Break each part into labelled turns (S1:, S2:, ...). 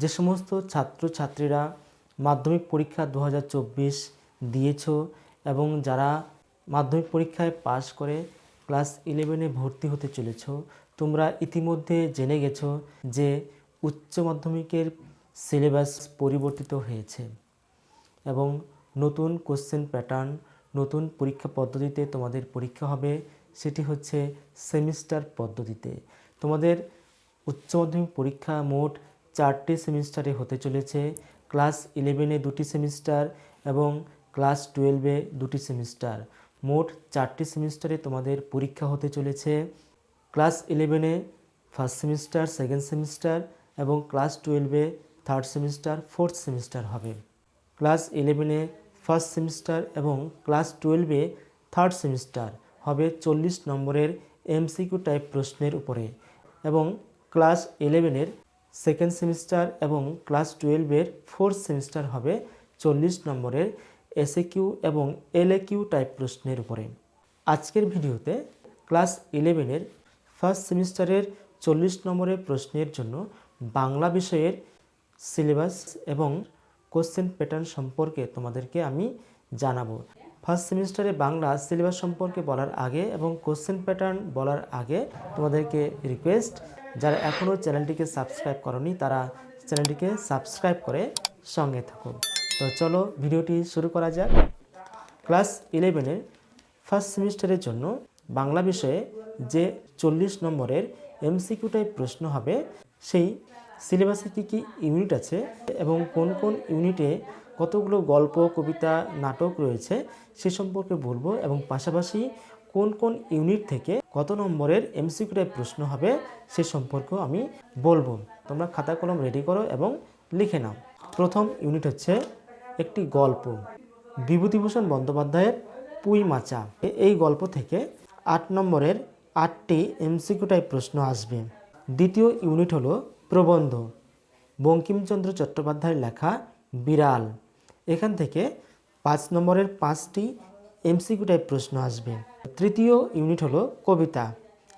S1: যে সমস্ত ছাত্রছাত্রীরা মাধ্যমিক পরীক্ষা দু হাজার চব্বিশ দিয়েছ এবং যারা মাধ্যমিক পরীক্ষায় পাশ করে ক্লাস ইলেভেনে ভর্তি হতে চলেছ, তোমরা ইতিমধ্যে জেনে গেছো যে উচ্চ মাধ্যমিকের সিলেবাস পরিবর্তিত হয়েছে এবং নতুন কোশ্চেন প্যাটার্ন, নতুন পরীক্ষা পদ্ধতিতে তোমাদের পরীক্ষা হবে, সেটি হচ্ছে সেমিস্টার পদ্ধতিতে। তোমাদের উচ্চ মাধ্যমিক পরীক্ষা মোট চারটি সেমিস্টারে হতে চলেছে। ক্লাস ইলেভেনে দুটি সেমিস্টার এবং ক্লাস টুয়েলভে দুটি সেমিস্টার। মোট চারটি সেমিস্টারে তোমাদের পরীক্ষা হতে চলেছে। ক্লাস ইলেভেনে ফার্স্ট সেমিস্টার, সেকেন্ড সেমিস্টার এবং ক্লাস টুয়েলভে থার্ড সেমিস্টার, ফোর্থ সেমিস্টার হবে। ক্লাস ইলেভেনে ফার্স্ট সেমিস্টার এবং ক্লাস টুয়েলভে থার্ড সেমিস্টার হবে চল্লিশ নম্বরের এমসিকিউ টাইপ প্রশ্নের উপরে এবং ক্লাস ইলেভেনের সেকেন্ড সেমিস্টার এবং ক্লাস টুয়েলভের ফোর্থ সেমিস্টার হবে চল্লিশ নম্বরের এসএ কিউ এবং এলএ কিউ টাইপ প্রশ্নের উপরে। আজকের ভিডিওতে ক্লাস ইলেভেনের ফার্স্ট সেমিস্টারের চল্লিশ নম্বরের প্রশ্নের জন্য বাংলা বিষয়ের সিলেবাস এবং কোশ্চেন প্যাটার্ন সম্পর্কে তোমাদেরকে আমি জানাব। ফার্স্ট সেমিস্টারে বাংলা সিলেবাস সম্পর্কে বলার আগে এবং কোশ্চেন প্যাটার্ন বলার আগে তোমাদেরকে রিকোয়েস্ট যারা এখনও চ্যানেলটিকে সাবস্ক্রাইব করনি, তারা চ্যানেলটিকে সাবস্ক্রাইব করে সঙ্গে থাকুন। তো চলো ভিডিওটি শুরু করা যাক। ক্লাস ইলেভেনের ফার্স্ট সেমিস্টারের জন্য বাংলা বিষয়ে যে চল্লিশ নম্বরের এমসিকিউ টাইপ প্রশ্ন হবে, সেই সিলেবাসে কী কী ইউনিট আছে এবং কোন কোন ইউনিটে কতগুলো গল্প, কবিতা, নাটক রয়েছে সে সম্পর্কে বলব এবং পাশাপাশি কোন কোন ইউনিট থেকে কত নম্বরের এমসিকিউ টাইপ প্রশ্ন হবে সে সম্পর্কেও আমি বলব। তোমরা খাতা কলম রেডি করো এবং লিখে নাও। প্রথম ইউনিট হচ্ছে একটি গল্প। বিভূতিভূষণ বন্দ্যোপাধ্যায়ের পুই মাচা। এই গল্প থেকে আট নম্বরের আটটি এমসিকিউ টাইপ প্রশ্ন আসবে। দ্বিতীয় ইউনিট হলো প্রবন্ধ। বঙ্কিমচন্দ্র চট্টোপাধ্যায়ের লেখা বিড়াল। এখান থেকে পাঁচ নম্বরের পাঁচটি এমসিকিউ টাইপ প্রশ্ন আসবে। তৃতীয় ইউনিট হলো কবিতা।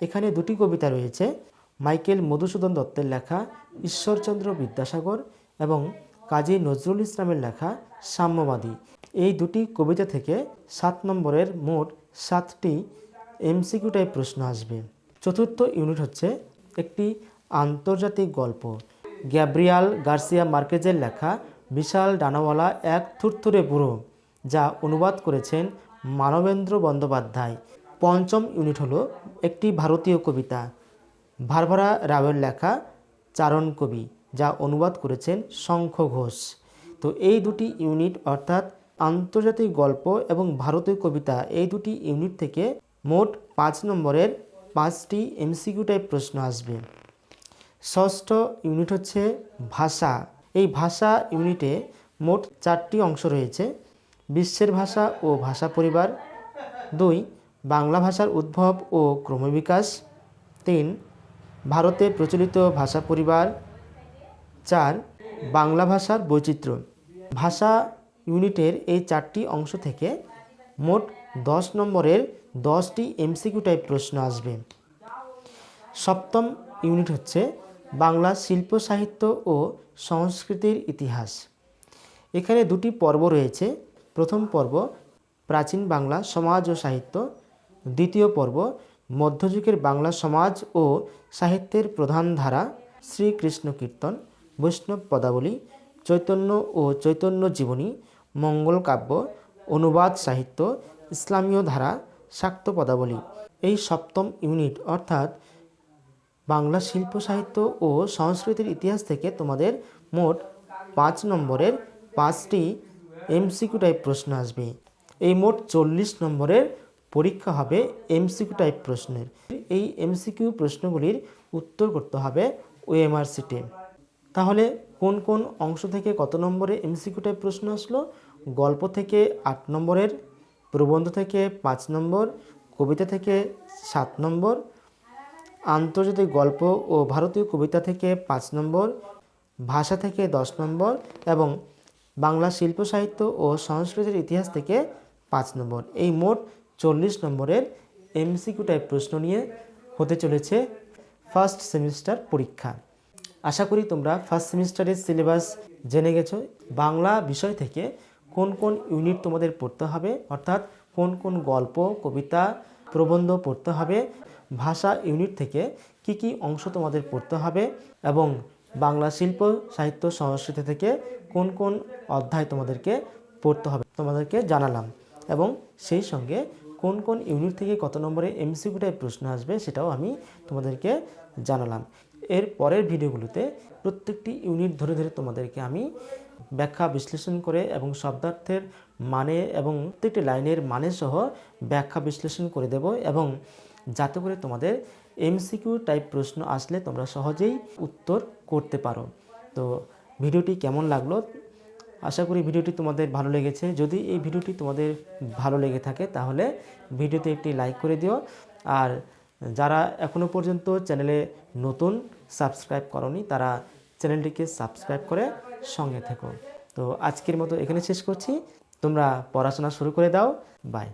S1: এখানে দুটি কবিতা রয়েছে। মাইকেল মধুসূদন দত্তের লেখা ঈশ্বরচন্দ্র বিদ্যাসাগর এবং কাজী নজরুল ইসলামের লেখা সাম্যবাদী। এই দুটি কবিতা থেকে সাত নম্বরের মোট সাতটি এমসিকিউ টাইপ প্রশ্ন আসবে। চতুর্থ ইউনিট হচ্ছে একটি আন্তর্জাতিক গল্প। গ্যাব্রিয়াল গার্সিয়া মার্কেজের লেখা বিশাল ডানাওয়ালা এক থুরথুরে বুড়ো, যা অনুবাদ করেছেন মানবেন্দ্র বন্দ্যোপাধ্যায়। পঞ্চম ইউনিট হলো একটি ভারতীয় কবিতা। ভারভারা রাওয়ের লেখা চারণ কবি, যা অনুবাদ করেছেন শঙ্খ ঘোষ। তো এই দুটি ইউনিট অর্থাৎ আন্তর্জাতিক গল্প এবং ভারতীয় কবিতা, এই দুটি ইউনিট থেকে মোট পাঁচ নম্বরের পাঁচটি এমসিকিউ টাইপ প্রশ্ন আসবে। ষষ্ঠ ইউনিট হচ্ছে ভাষা। এই ভাষা ইউনিটে মোট চারটি অংশ রয়েছে। বিশ্বের ভাষা ও ভাষা পরিবার। দুই, বাংলা ভাষার উদ্ভব ও ক্রমবিকাশ। তিন, ভারতে প্রচলিত ভাষা পরিবার। চার, বাংলা ভাষার বৈচিত্র্য। ভাষা ইউনিটের এই চারটি অংশ থেকে মোট দশ নম্বরের দশটি এমসিকিউ টাইপ প্রশ্ন আসবে। সপ্তম ইউনিট হচ্ছে বাংলা শিল্প, সাহিত্য ও সংস্কৃতির ইতিহাস। এখানে দুটি পর্ব রয়েছে। প্রথম পর্ব প্রাচীন বাংলা সমাজ ও সাহিত্য। দ্বিতীয় পর্ব মধ্যযুগের বাংলা সমাজ ও সাহিত্যের প্রধান ধারা শ্রীকৃষ্ণ কীর্তন, বৈষ্ণব পদাবলী, চৈতন্য ও চৈতন্য জীবনী, মঙ্গল কাব্য, অনুবাদ সাহিত্য, ইসলামীয় ধারা, শাক্ত পদাবলী। এই সপ্তম ইউনিট অর্থাৎ বাংলা শিল্প সাহিত্য ও সংস্কৃতির ইতিহাস থেকে তোমাদের মোট পাঁচ নম্বরের পাঁচটি এমসিকিউ টাইপ প্রশ্ন আসবে। এই মোট চল্লিশ নম্বরের পরীক্ষা হবে এমসিকিউ টাইপ প্রশ্নের। এই এমসিকিউ প্রশ্নগুলির উত্তর করতে হবে ওএমআর সিটে তাহলে কোন কোন অংশ থেকে কত নম্বরে এমসিকিউ টাইপ প্রশ্ন আসলো? গল্প থেকে আট নম্বরের, প্রবন্ধ থেকে পাঁচ নম্বর, কবিতা থেকে সাত নম্বর, আন্তর্জাতিক গল্প ও ভারতীয় কবিতা থেকে পাঁচ নম্বর, ভাষা থেকে দশ নম্বর এবং বাংলা শিল্প সাহিত্য ও সংস্কৃতির ইতিহাস থেকে পাঁচ নম্বর। এই মোট চল্লিশ নম্বরের এমসিকিউ টাইপ প্রশ্ন নিয়ে হতে চলেছে ফার্স্ট সেমিস্টার পরীক্ষা। আশা করি তোমরা ফার্স্ট সেমিস্টারের সিলেবাস জেনে গেছো। বাংলা বিষয় থেকে কোন কোন ইউনিট তোমাদের পড়তে হবে, অর্থাৎ কোন কোন গল্প, কবিতা, প্রবন্ধ পড়তে হবে, ভাষা ইউনিট থেকে কি কি অংশ তোমাদের পড়তে হবে এবং বাংলা শিল্প, সাহিত্য, সংস্কৃতি থেকে কোন কোন অধ্যায় তোমাদেরকে পড়তে হবে তোমাদেরকে জানালাম এবং সেই সঙ্গে কোন কোন ইউনিট থেকে কত নম্বরে এমসিকিউ টাইপ প্রশ্ন আসবে সেটাও আমি তোমাদেরকে জানালাম। এর পরের ভিডিওগুলোতে প্রত্যেকটি ইউনিট ধরে ধরে তোমাদেরকে আমি ব্যাখ্যা, বিশ্লেষণ করে এবং শব্দার্থের মানে এবং প্রত্যেকটি লাইনের মানে সহ ব্যাখ্যা বিশ্লেষণ করে দেব এবং যাতে করে তোমাদের এমসিকিউ টাইপ প্রশ্ন আসলে তোমরা সহজেই উত্তর করতে পারো। তো ভিডিওটি কেমন লাগল? আশা করি ভিডিওটি তোমাদের ভালো লেগেছে। যদি এই ভিডিওটি তোমাদের ভালো লেগে থাকে, তাহলে ভিডিওতে একটি লাইক করে দিও। আর যারা এখনও পর্যন্ত চ্যানেলে নতুন সাবস্ক্রাইব করনি, তারা চ্যানেলটিকে সাবস্ক্রাইব করে সঙ্গে থেকো। তো আজকের মতো এখানে শেষ করছি। তোমরা পড়াশোনা শুরু করে দাও। বাই।